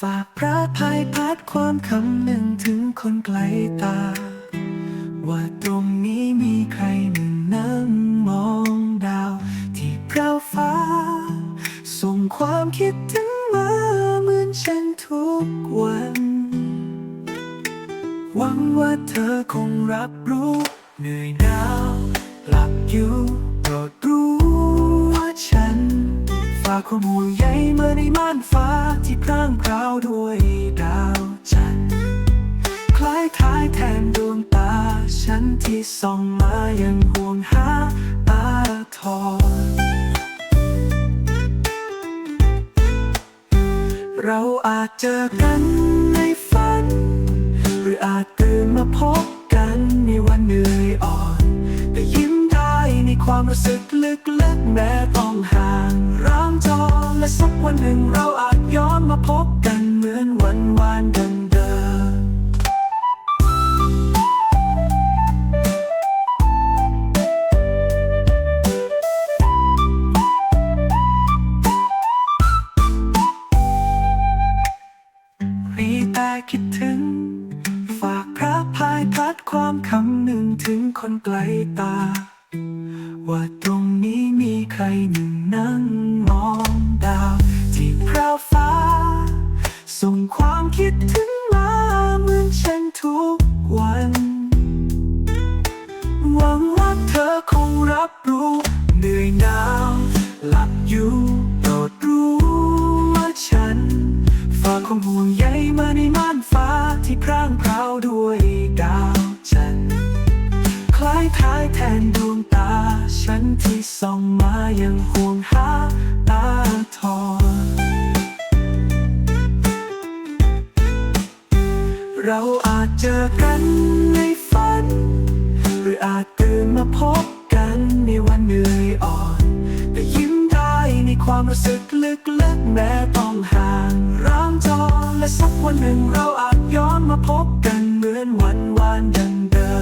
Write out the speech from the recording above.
ฝากพระพายพัดความคำหนึ่งถึงคนไกลตา ว่าตรงนี้มีใครหนึ่งนั่งมองดาว ที่เปล่าฟ้า ส่งความคิดถึงมาเหมือนฉันทุกวัน หวังว่าเธอคงรับรู้เหนื่อยหนาวหลับอยู่โปรดรู้ ฝากความห่วงใยมาในม่านฟ้าที่พร่างพราวด้วยดาวจันทร์คล้ายคล้ายแทนดวงตา ฉันที่ส่องมายังห่วงหาอาทรเราอาจเจอกัน รู้สึกลึกๆแม้ต้องห่างร้างจอและสักวันหนึ่งเราอาจย้อนมาพบกันเหมือนวันวานเดิมๆมีแต่คิดถึง ฝากพระพายพัดความคำหนึ่งถึงคนไกลตา ว่าตรงนี้มีใครหนึ่งนั่งมองดาว ที่พระฟ้า ส่งความคิดถึงมาเหมือนฉันทุกวัน หวังว่าเธอคงรับรู้เหนื่อยหนาวหลับอยู่โปรดรู้ว่าฉันฝากความห่วงใยมาในม่านฟ้าที่พร่างพราวด้วยดาว คล้ายคล้ายแทนดวงตา ฉันที่ส่องมายังห่วงหาอาทรเราอาจเจอกันในฝัน หรืออาจตื่นมาพบกันในวันเหนื่อยอ่อนแต่ยิ้มได้ในความรู้สึกลึกๆแม้ต้องห่างร้างจอและสักวันหนึ่งเราอาจย้อนมาพบกันเหมือนวันวานยังเดิ